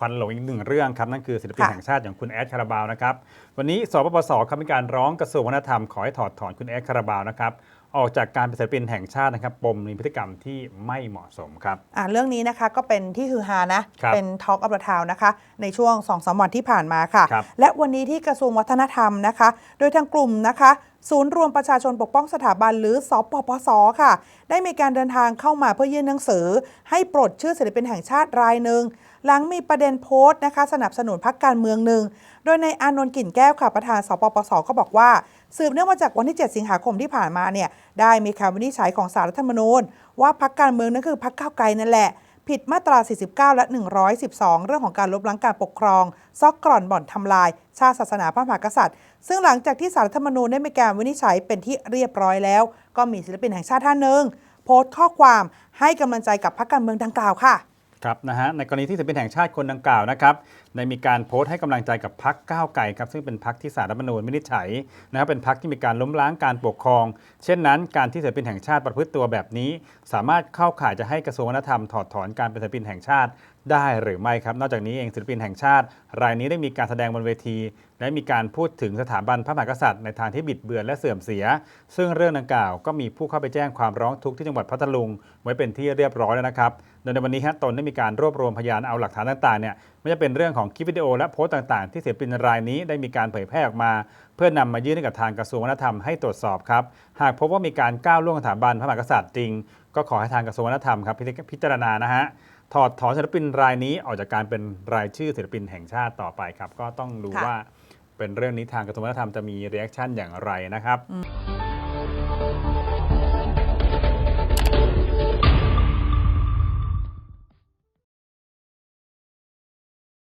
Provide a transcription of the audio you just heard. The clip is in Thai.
ควันหลงอีกหนึ่งเรื่องครับ นั่นคือศิลปินค่ะแห่งชาติอย่างคุณแอดคาราบาวนะครับ วันนี้สปปสครับมีการร้องกระทรวงวัฒนธรรมขอให้ถอดถอนคุณแอดคาราบาวนะครับ ออกจากการเป็นศิลปินแห่งชาตินะครับปมมีพฤติกรรมที่ไม่เหมาะสมครับ อ่าเรื่องนี้นะคะก็เป็นที่ฮือฮานะ ครับเป็น Talk of the Town นะคะ ในช่วง2อสวันที่ผ่านมาค่ะ ครับ และวันนี้ที่กระทรวงวัฒนธรรมนะคะ โดยทางกลุ่มนะคะ ศูนย์รวมประชาชนปกป้องสถาบันหรือสปปสค่ะ ได้มีการเดินทางเข้ามาเพื่อยื่นหนังสือ ให้ปลดชื่อศิลปินแห่งชาติรายหนึ่ง หลังมีประเด็นโพสต์นะคะ สนับสนุนพรรคการเมืองหนึ่ง โดยในอานนท์กลิ่นแก้วค่ะประธานสปปสก็บอกว่า สืบเนื่องมาจากวันที่ 7 สิงหาคมที่ผ่านมาเนี่ยได้มีคำวินิจฉัยของสารรัฐธรรมนูญ ว่าพรรคการเมืองนั้นคือพรรคก้าวไกลนั่นแหละ ผิดมาตรา 49 และ 112 เรื่องของการลบล้างการปกครอง ซอกกร่อนบ่อนทำลาย ชาติศาสนาพระมหากษัตริย์ ซึ่งหลังจากที่สารรัฐธรรมนูญได้มีการวินิจฉัยเป็นที่เรียบร้อยแล้ว ก็มีศิลปินแห่งชาติท่านหนึ่งโพสต์ข้อความให้กำลังใจกับพรรคการเมืองดังกล่าวค่ะ ครับนะฮะในกรณีที่ศิลปินแห่งชาติคนดังกล่าวนะครับได้มีการโพสต์ให้กำลังใจกับพักก้าวไกลครับซึ่งเป็นพักที่สารรัฐมนูญวินิจฉัยนะครับเป็นพักที่มีการล้มล้างการปกครอง เช่นนั้น การที่ศิลปินแห่งชาติประพฤติตัวแบบนี้ สามารถเข้าข่ายจะให้กระทรวงวัฒนธรรมถอดถอนการเป็นศิลปินแห่งชาติ ได้หรือไม่ครับ นอกจากนี้เองศิลปินแห่งชาติ รายนี้ได้มีการแสดงบนเวที และมีการพูดถึงสถาบันพระมหากษัตริย์ในทางที่บิดเบือนและเสื่อมเสีย ซึ่งเรื่องดังกล่าวก็มีผู้เข้าไปแจ้งความร้องทุกข์ที่จังหวัดพัทลุง ไว้เป็นที่เรียบร้อยแล้วนะครับโดยในวันนี้ฮะตนได้มีการรวบรวมพยานเอาหลักฐานต่างๆเนี่ย ไม่ว่าจะเป็นเรื่องของคลิปวิดีโอและโพสต์ต่างๆ ที่ศิลปินรายนี้ได้มีการเผยแพร่ออกมา เพื่อนำมายื่นให้กับทางกระทรวงวัฒนธรรมให้ตรวจสอบครับ หากพบว่ามีการก้าวล่วงสถาบันพระมหากษัตริย์จริง ก็ขอให้ทางกระทรวงวัฒนธรรมครับพิจารณานะฮะถอดถอนศิลปินรายนี้ออกจากการเป็นรายชื่อศิลปินแห่งชาติต่อไปครับ ก็ต้องดูค่ะว่าเป็นเรื่องนี้ทางกระทรวงวัฒนธรรมจะมีเรีแอคชั่นอย่างไรนะครับ